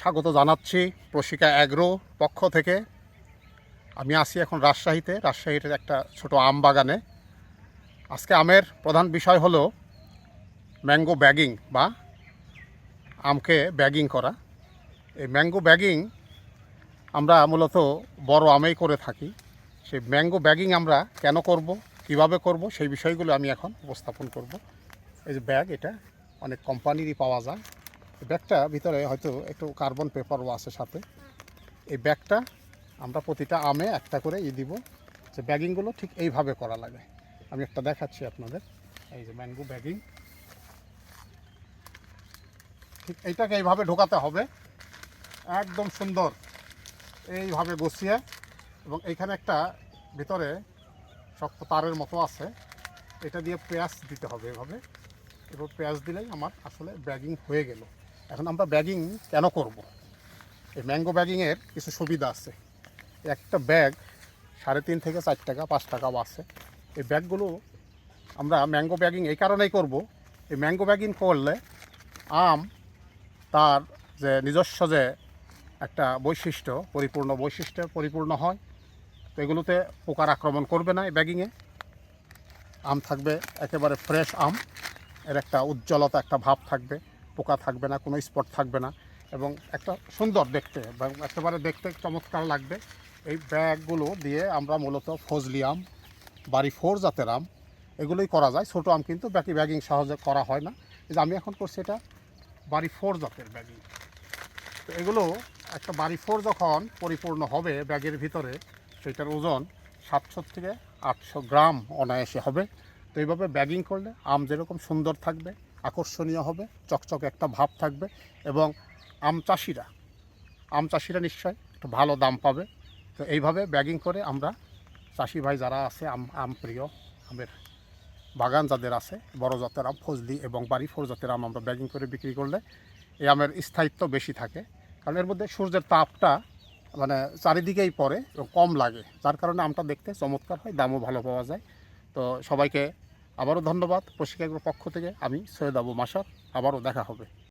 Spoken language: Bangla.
স্বাগত জানাচ্ছি প্রশিকা অ্যাগ্রো পক্ষ থেকে। আমি আসি এখন রাজশাহীতে, রাজশাহীর একটা ছোট আম বাগানে। আজকে আমের প্রধান বিষয় হলো ম্যাঙ্গো ব্যাগিং বা আমকে ব্যাগিং করা। এই ম্যাঙ্গো ব্যাগিং আমরা মূলত বড় আমেই করে থাকি। সেই ম্যাঙ্গো ব্যাগিং আমরা কেন করব, কীভাবে করব, সেই বিষয়গুলো আমি এখন উপস্থাপন করব। এই যে ব্যাগ, এটা অনেক কোম্পানিরই পাওয়া যায়। ব্যাগটা ভিতরে হয়তো একটু কার্বন পেপারও আছে সাথে। এই ব্যাগটা আমরা প্রতিটা আমে একটা করে ই দিব। যে ব্যাগিংগুলো ঠিক এইভাবে করা লাগে। আমি একটা দেখাচ্ছি আপনাদের। এই যে ম্যাঙ্গো ব্যাগিং। ঠিক এইটাকে এইভাবে ঢোকাতে হবে। একদম সুন্দর। এইভাবে গুছিয়ে এবং এইখানে একটা ভিতরে শক্ত তারের মতো আছে। এটা দিয়ে পেঁয়াজ দিতে হবে এভাবে। এবার পেঁয়াজ দিলেই আমার আসলে ব্যাগিং হয়ে গেল। এখন আমরা ব্যাগিং কেন করব? এই ম্যাঙ্গো ব্যাগিংয়ের কিছু সুবিধা আছে। একটা ব্যাগ সাড়ে তিন থেকে চার টাকা, পাঁচ টাকাও আছে। এই ব্যাগগুলো আমরা ম্যাঙ্গো ব্যাগিং এই কারণেই করব। এই ম্যাঙ্গো ব্যাগিং করলে আম তার যে নিজস্ব যে একটা বৈশিষ্ট্য, পরিপূর্ণ বৈশিষ্ট্যে পরিপূর্ণ হয়, তো এগুলোতে পোকার আক্রমণ করবে না এই ব্যাগিংয়ে আম থাকবে একেবারে ফ্রেশ আম, এর একটা উজ্জ্বলতা, একটা ভাব থাকবে। পোকা থাকবে না, কোনো স্পট থাকবে না এবং একটা সুন্দর দেখতে একেবারে দেখতে চমৎকার লাগবে। এই ব্যাগগুলো দিয়ে আমরা মূলত ফজলি আম, বাড়ি ফোর জাতের আম, এগুলোই করা যায়। ছোটো আম কিন্তু ব্যাকি ব্যাগিং সহজে করা হয় না। এই যে আমি এখন করছি এটা বাড়ি ফোর জাতের ব্যাগিং। তো এগুলো একটা বাড়ি ফোর যখন পরিপূর্ণ হবে ব্যাগের ভিতরে, সেটার ওজন সাতশো থেকে আটশো গ্রাম অনায়াসে হবে। তো এইভাবে ব্যাগিং করলে আম যেরকম সুন্দর থাকবে আকর্ষণীয় হবে, চকচকে একটা ভাব থাকবে এবং আম চাষিরা আম চাষিরা নিশ্চয় একটু ভালো দাম পাবে। তো এইভাবে ব্যাগিং করে আমরা চাষি ভাই যারা আছে, আম আম প্রিয়, আমের বাগান যাদের আছে, বড় জাতের আম, ফজলি এবং বাড়ি ফোর জাতের আম আমরা ব্যাগিং করে বিক্রি করলে এই আমের স্থায়িত্ব বেশি থাকে। কারণ এর মধ্যে সূর্যের তাপটা মানে চারিদিকেই পড়ে এবং কম লাগে। যার কারণে আমটা দেখতে চমৎকার হয়, দামও ভালো পাওয়া যায়। তো সবাইকে আবারও ধন্যবাদ প্রশিক্ষকের পক্ষ থেকে। আমি সৈয়দ আবু মাসার আবারও দেখা হবে।